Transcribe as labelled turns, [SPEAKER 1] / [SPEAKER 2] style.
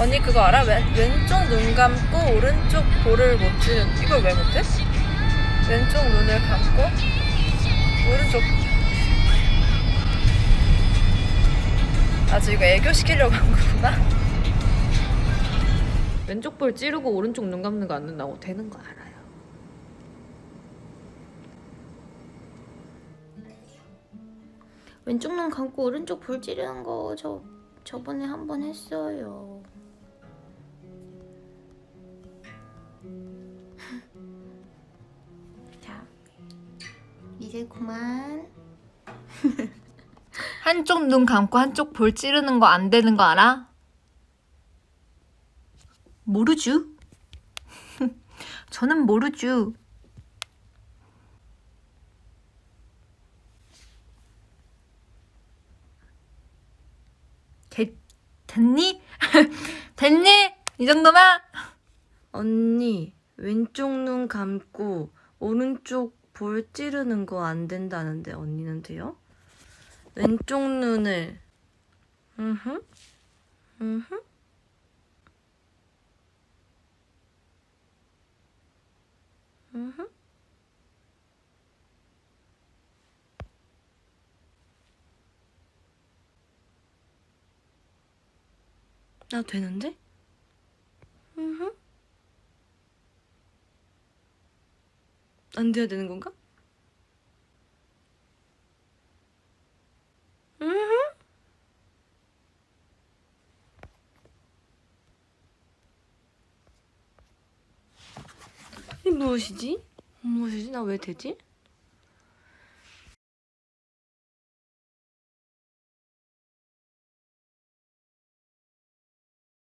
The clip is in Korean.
[SPEAKER 1] 언니 그거 알아? 왼, 왼쪽 눈 감고 오른쪽 볼을 못 찌는 이걸 왜 못해? 왼쪽 눈을 감고 오른쪽 아저 이거 애교 시키려고 한 거구나
[SPEAKER 2] 왼쪽 볼 찌르고 오른쪽 눈 감는 거 안 된다고 되는 거 알아요.
[SPEAKER 3] 왼쪽 눈 감고 오른쪽 볼 찌르는 거 저 저번에 한 번 했어요. 자, 이제 그만.
[SPEAKER 4] 한쪽 눈 감고 한쪽 볼 찌르는 거 안 되는 거 알아? 모르죠? 저는 모르죠. 됐, 됐니? 됐니? 이 정도만?
[SPEAKER 1] 언니 왼쪽 눈 감고 오른쪽 볼 찌르는 거 안 된다는데 언니는 돼요? 왼쪽 눈을 음흠 음흠 나 되는데? 음흠 안 돼야 되는 건가? 음흠. 이 무엇이지? 무엇이지? 나 왜 되지?